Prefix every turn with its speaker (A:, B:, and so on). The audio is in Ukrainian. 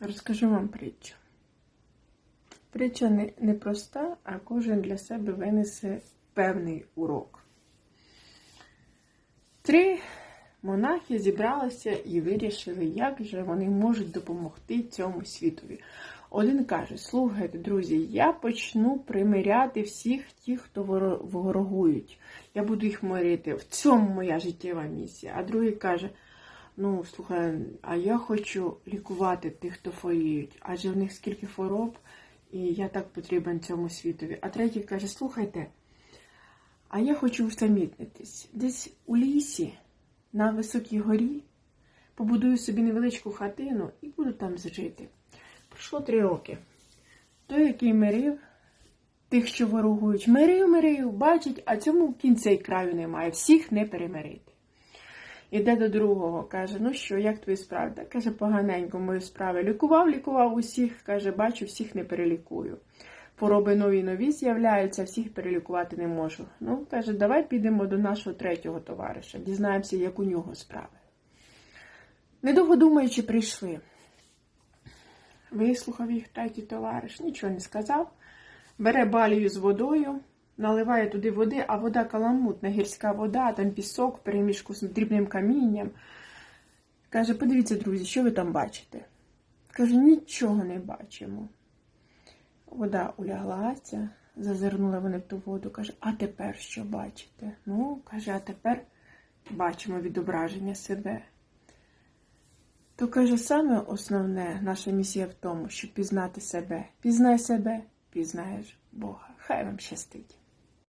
A: Розкажу вам притчу. Притча не, не проста, а кожен для себе винесе певний урок. Три монахи зібралися і вирішили, як же вони можуть допомогти цьому світові. Один каже: Слухайте, друзі, я почну примиряти всіх тих, хто ворогують. Я буду їх мирити. В цьому моя життєва місія. А другий каже: Ну, слухай, а я хочу лікувати тих, хто хворіють, адже в них скільки хвороб, і я так потрібен цьому світові. А третій каже: слухайте, а я хочу усамітнитись. Десь у лісі, на високій горі, побудую собі невеличку хатину і буду там жити. Пройшло три роки. Той, який мирив, тих, що ворогують, мирив, мирив, бачить, а цьому кінця й краю немає, всіх не перемирити. Іде до другого, каже: ну що, як твої справи? Та, каже, поганенько мої справи. Лікував, лікував усіх, каже, бачу, всіх не перелікую. Хвороби нові нові з'являються, всіх перелікувати не можу. Ну, каже, давай підемо до нашого третього товариша, дізнаємося, як у нього справи. Недовго думаючи, прийшли. Вислухав їх третій товариш, нічого не сказав. Бере балію з водою, наливає туди води, а вода каламутна, гірська вода, там пісок в перемішку з дрібним камінням. Каже, подивіться, друзі, що ви там бачите? Каже, нічого не бачимо. Вода уляглася, зазирнули вони в ту воду, каже, а тепер що бачите? Ну, каже, а тепер бачимо відображення себе. То каже, саме основне наша місія в тому, щоб пізнати себе. Пізнай себе, пізнаєш Бога. Хай вам щастить.